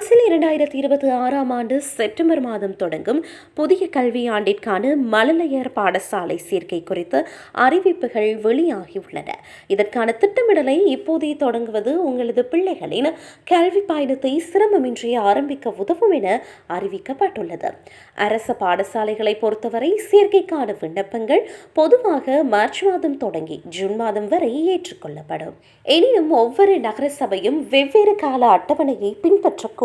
இரண்டாயிரத்தி இருபத்தி ஆறாம் ஆண்டு செப்டம்பர் மாதம் தொடங்கும் புதிய கல்வியாண்டிற்கான மழலையர் பாடசாலை சேர்க்கை குறித்து அறிவிப்புகள் வெளியாகியுள்ளன. இதற்கான திட்டமிடலை இப்போதே தொடங்குவது உங்களது பிள்ளைகளின் கல்வி பயணத்தை சிரமமின்றி ஆரம்பிக்க உதவும் என அறிவிக்கப்பட்டுள்ளது. அரச பாடசாலைகளை பொறுத்தவரை சேர்க்கைக்கான விண்ணப்பங்கள் பொதுவாக மார்ச் மாதம் தொடங்கி ஜூன் மாதம் வரை ஏற்றுக்கொள்ளப்படும். எனினும் ஒவ்வொரு நகரசபையும் வெவ்வேறு கால அட்டவணையை பின்பற்றக்கூடும்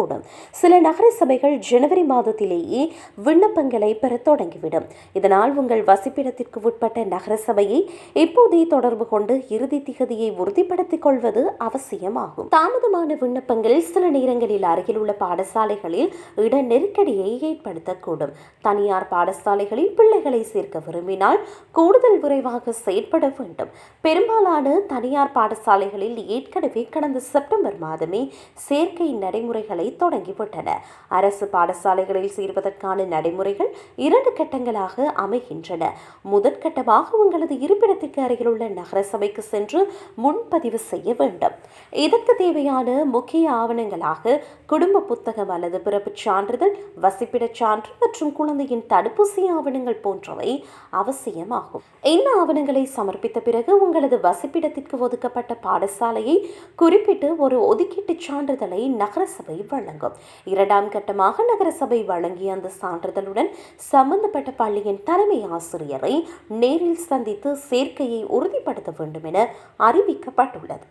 சில நகர சபைகள் ஜனவரி மாதத்திலேயே விண்ணப்பங்களை பெற தொடங்கிவிடும். இதனால் உங்கள் வசிப்பிடத்திற்கு உட்பட்ட நகர சபையை இப்போதே தொடர்பு கொண்டு இறுதி திகதியை உறுதிப்படுத்திக் கொள்வது அவசியமாகும். தாமதமான விண்ணப்பங்கள் சில நேரங்களில் அருகில் உள்ள பாடசாலைகளில் இட நெருக்கடியை ஏற்படுத்தக்கூடும். தனியார் பாடசாலைகளில் பிள்ளைகளை சேர்க்க விரும்பினால் கூடுதல் விரைவாக செயற்பட வேண்டும். பெரும்பாலான தனியார் பாடசாலைகளில் ஏற்கனவே கடந்த செப்டம்பர் மாதமே சேர்க்கை நடைமுறைகளை தொடங்கிவிட்டன. அரசு பாடசாலைகளில் சேர்வதற்கான நடைமுறைகள் இரண்டு கட்டங்களாக அமைகின்றன. முதற்கட்டமாக உங்களது இருப்பிடத்திற்கு அருகிலுள்ள நகர சபைக்கு சென்று முன்பதிவு செய்ய வேண்டும். இதற்கு தேவையான முக்கிய ஆவணங்களாக குடும்ப புத்தகம் அல்லது பிறப்புச் சான்றிதழ் வசிப்பிடச் சான்று மற்றும் குழந்தையின் தடுப்பூசி ஆவணங்கள் போன்றவை அவசியமாகும். இந்த ஆவணங்களை சமர்ப்பித்த பிறகு உங்களது வசிப்பிடத்திற்கு ஒதுக்கப்பட்ட பாடசாலையை குறிப்பிட்டு ஒரு ஒதுக்கீட்டு சான்றிதழை நகரசபை வழங்கும். இரண்டாம் கட்டமாக நகரசபை வழங்கிய அந்த சான்றிதழுடன் சம்பந்தப்பட்ட பள்ளியின் தலைமை ஆசிரியரை நேரில் சந்தித்து சேர்க்கையை உறுதிப்படுத்த வேண்டும் என அறிவிக்கப்பட்டுள்ளது.